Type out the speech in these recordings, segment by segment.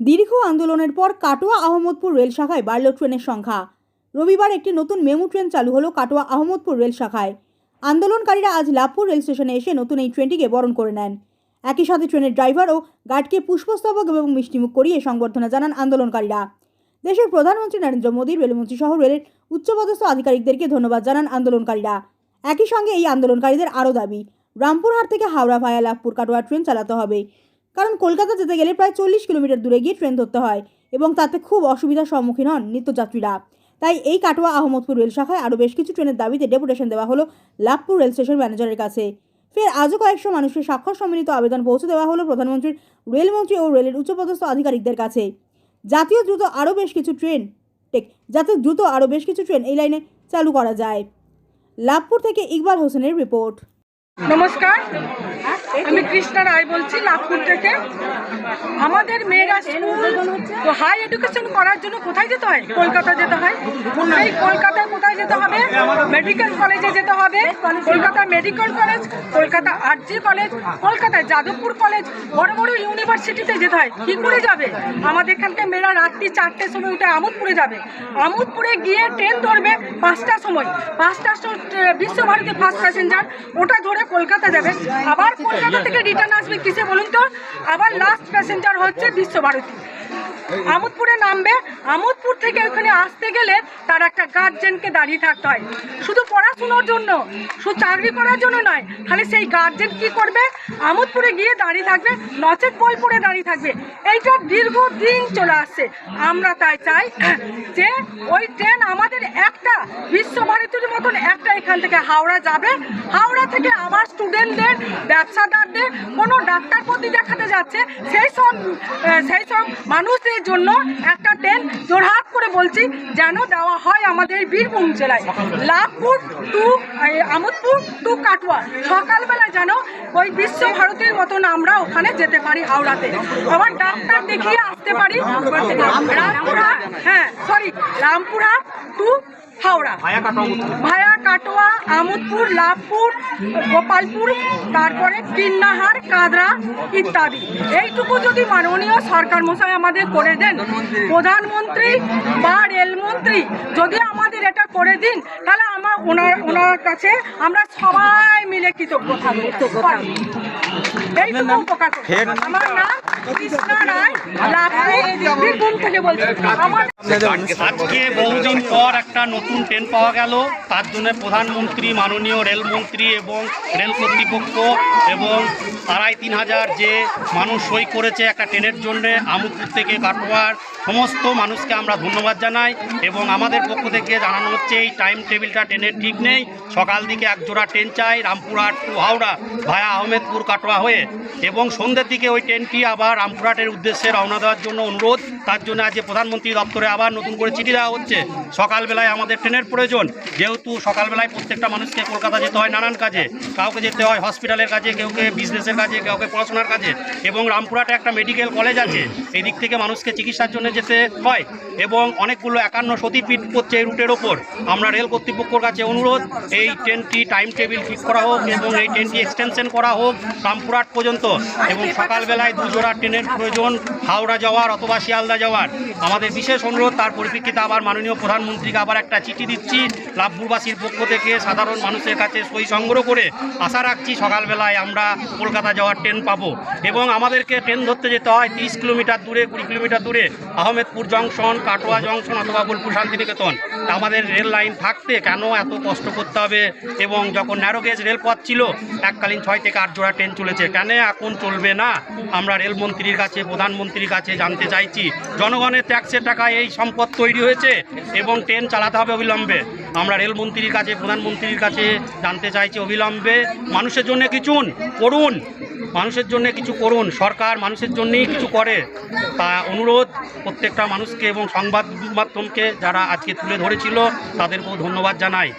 দীর্ঘ আন্দোলনের পর কাটোয়া আহমদপুর রেল শাখায় বাড়ল ট্রেনের সংখ্যা। রবিবার একটি নতুন মেমু ট্রেন চালু হলো কাটোয়া আহমদপুর রেল শাখায়। আন্দোলনকারীরা আজ লাভপুর রেল স্টেশনে এসে নতুন এই ট্রেনটিকে বরণ করে নেন। একই সাথে ট্রেনের ড্রাইভার ও গার্ডকে পুষ্পস্তবক এবং মিষ্টিমুখ করিয়ে সংবর্ধনা জানান আন্দোলনকারীরা। দেশের প্রধানমন্ত্রী নরেন্দ্র মোদী, রেলমন্ত্রী সহ রেলের উচ্চপদস্থ আধিকারিকদেরকে ধন্যবাদ জানান আন্দোলনকারীরা। একই সঙ্গে এই আন্দোলনকারীদের আরও দাবি, রামপুরহাট থেকে হাওড়া ভায়া লাভপুর কাটোয়া ট্রেন চালাতে হবে। কারণ কলকাতা যেতে গেলে প্রায় চল্লিশ কিলোমিটার দূরে গিয়ে ট্রেন ধরতে হয় এবং তাতে খুব অসুবিধার সম্মুখীন হন নিত্যযাত্রীরা। তাই এই কাটোয়া আহমদপুর রেল শাখায় আরও বেশ কিছু ট্রেনের দাবিতে ডেপুটেশন দেওয়া হলো লাভপুর রেল স্টেশন ম্যানেজারের কাছে। ফের আজও কয়েকশো মানুষের স্বাক্ষর সম্মিলিত আবেদন পৌঁছে দেওয়া হলো প্রধানমন্ত্রীর রেলমন্ত্রী ও রেলের উচ্চপদস্থ আধিকারিকদের কাছে। জাতীয় দ্রুত আরও বেশ কিছু ট্রেন টেক যাতে দ্রুত আরও বেশ কিছু ট্রেন এই লাইনে চালু করা যায়। লাভপুর থেকে ইকবাল হোসেনের রিপোর্ট। নমস্কার, আমি কৃষ্ণা রায় বলছি নাগপুর থেকে। আমাদের মেয়েরা স্কুল হাই এডুকেশন করার জন্য কোথায় যেতে হয়? কলকাতা যেতে হয়। সেই কলকাতায় কোথায় যেতে হবে? মেডিকেল কলেজে যেতে হবে। Kolkata medical college Kolkata RG college কলকাতায় যাদবপুর কলেজ বড় বড় ইউনিভার্সিটিতে যেতে হয়। কি করে যাবে? আমাদের এখানকার মেয়েরা রাত্রি চারটের সময় উঠে আমোদপুরে যাবে। আমোদপুরে গিয়ে ট্রেন ধরবে পাঁচটার সময়। পাঁচটার সময় বিশ্বভারতী ফার্স্ট প্যাসেঞ্জার ওটা ধরে কলকাতা যাবে। আবার কলকাতা থেকে রিটার্ন আসবে কিসে বলুন তো? আবার লাস্ট প্যাসেঞ্জার হচ্ছে বিশ্বভারতী। আমোদপুরে নামবে। আমোদপুর থেকে ওখানে আসতে গেলে তার একটা গার্জেনকে দাঁড়িয়ে থাকতে হয়। শুধু পড়াশুনোর জন্য, শুধু চাকরি করার জন্য নয় তাহলে সেই গার্জেন কি করবে? আমোদপুরে গিয়ে দাঁড়িয়ে থাকবে, নচেত বোলপুরে দাঁড়িয়ে থাকবে। এইটা দীর্ঘদিন চলে আসছে। আমরা তাই চাই যে ওই ট্রেন আমাদের একটা, বিশ্বভারতীর মতন একটা এখান থেকে হাওড়া যাবে। হাওড়া থেকে আবার স্টুডেন্টদের ব্যবসাদারদের, কোনো ডাক্তার প্রতি দেখাতে যাচ্ছে, সেই সব সেই সব মানুষদের জন্য একটা ট্রেন জোরহাট করে বলছি, যেন দেওয়া হয় আমাদের বীরভূম জেলায়। Labhpur to Amodpur to Katwa. সকালবেলা যেন ওই বিশ্বভারতীর মতন আমরা ওখানে যেতে পারি হাওড়াতে। আবার ডাক্তার দেখিয়ে আসতে পারি। রামপুরহাট। হ্যাঁ sorry Rampurhat to Howrah. Via Katwa Amodpur Labhpur Gopalpur তারপরে কিন্নাহার কাদরা ইত্যাদি। এইটুকু যদি মাননীয় সরকার মশাই আমাদের করে দেন প্রধানমন্ত্রী বা রেলমন্ত্রী যদি আমাদের এটা করে দিন তাহলে আমার ওনার ওনার কাছে আমরা সবাই মিলে কৃতজ্ঞ থাকব। এইটুকু উপকার আমার নাম কৃষ্ণা রায় লাভপুর বীরভূম থেকে বলছি। আমার আজকে বহুদিন পর একটা নতুন ট্রেন পাওয়া গেল। তার জন্য প্রধানমন্ত্রী, মাননীয় রেলমন্ত্রী এবং রেল কর্তৃপক্ষ এবং আড়াই তিন হাজার যে মানুষ সই করেছে একটা ট্রেনের জন্যে আমুকপুর থেকে কাটোয়ার সমস্ত মানুষকে আমরা ধন্যবাদ জানাই এবং আমাদের পক্ষ থেকে জানানো হচ্ছে এই টাইম টেবিলটা ট্রেনের ঠিক নেই। সকাল দিকে এক জোড়া ট্রেন চাই রামপুরহাট টু হাওড়া ভায়া আহমেদপুর কাটোয়া হয়ে এবং সন্ধ্যের দিকে ওই ট্রেনটি আবার রামপুরহাটের উদ্দেশ্যে রওনা দেওয়ার জন্য অনুরোধ। তার জন্য আজকে প্রধানমন্ত্রী দপ্তরে আবার নতুন করে চিঠি দেওয়া হচ্ছে। সকালবেলায় আমাদের ট্রেনের প্রয়োজন। যেহেতু সকালবেলায় প্রত্যেকটা মানুষকে কলকাতা যেতে হয় নানান কাজে। কাউকে যেতে হয় হসপিটালের কাজে, কেউকে বিজনেসের কাজে, কাউকে পড়াশোনার কাজে এবং রামপুরহাটে একটা মেডিকেল কলেজ আছে। এই দিক থেকে মানুষকে চিকিৎসার জন্য যেতে হয় এবং অনেকগুলো একান্ন সতীপীঠ করছে এই রুটের ওপর। আমরা রেল কর্তৃপক্ষর কাছে অনুরোধ, এই ট্রেনটি টাইম টেবিল ঠিক করা হোক এবং এই ট্রেনটি এক্সটেনশন করা হোক রামপুরহাট পর্যন্ত এবং সকালবেলায় দুজোড়া ট্রেনের প্রয়োজন, হাওড়া যাওয়ার অথবা শিয়ালদা যাওয়ার। আমাদের বিশেষ অনুরোধ, তার পরিপ্রেক্ষিতে আবার মাননীয় প্রধানমন্ত্রীকে আবার একটা চিঠি দিচ্ছি। লাভপুরবাসীর পক্ষ থেকে সাধারণ মানুষের কাছে সই সংগ্রহ করে আশা রাখছি সকালবেলায় আমরা কলকাতা যাওয়ার ট্রেন পাবো। এবং আমাদেরকে ট্রেন ধরতে যেতে হয় তিরিশ কিলোমিটার দূরে, কুড়ি কিলোমিটার দূরে। আহমেদপুর জংশন, কাটোয়া জংশন অথবা বোলপুর শান্তিনিকেতন। আমাদের রেল লাইন থাকতে কেন এত কষ্ট করতে হবে? এবং যখন ন্যারোগেজ রেলপথ ছিল, এককালীন ছয় থেকে আট জোড়া ট্রেন চলেছে। কেন এখন চলবে না? আমরা রেলমন্ত্রীর কাছে, প্রধানমন্ত্রীর কাছে জানতে চাইছি। জনগণের ট্যাক্সের টাকায় এই সম্পদ তৈরি হয়েছে এবং ট্রেন চালাতে হবে অবিলম্বে। আমরা রেলমন্ত্রীর কাছে, প্রধানমন্ত্রীর কাছে জানতে চাইছি অবিলম্বে, মানুষের জন্য কিছু করুন, মানুষের জন্য কিছু করুন, সরকার মানুষের জন্যই কিছু করে। তা অনুরোধ প্রত্যেকটা মানুষকে এবং সংবাদ মাধ্যমকে যারা আজকে তুলে ধরেছিল, তাদেরকেও ধন্যবাদ জানাই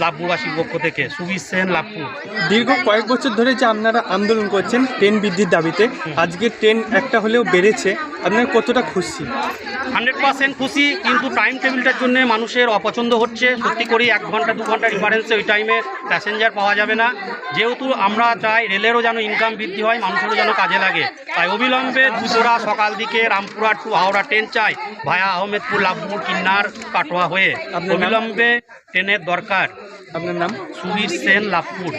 লাভপুরবাসীর পক্ষ থেকে। সুবীর সেন, লাভপুর। দীর্ঘ কয়েক বছর ধরে যে আপনারা আন্দোলন করছেন, ট্রেন বৃদ্ধির দাবিতে, আজকে ট্রেন একটা হলেও বেড়েছে। আপনারা কতটা খুশি? হান্ড্রেড পার্সেন্ট খুশি কিন্তু টাইম টেবিলটার জন্য মানুষের অপছন্দ হচ্ছে। সত্যি করেই এক ঘণ্টা দু ঘণ্টা ডিফারেন্সে ওই টাইমে প্যাসেঞ্জার পাওয়া যাবে না। যেহেতু আমরা চাই রেলেরও যেন ইনকাম বৃদ্ধি হয় মানুষেরও যেন কাজে লাগে। তাই অবিলম্বে দুপুরা সকাল দিকে রামপুরহাট টু হাওড়া ট্রেন চাই ভায়া আহমেদপুর লাভপুর কিন্নার কাটোয়া হয়ে। অবিলম্বে ট্রেনের দরকার। আপনার নাম? সুবীর সেন লাভপুর।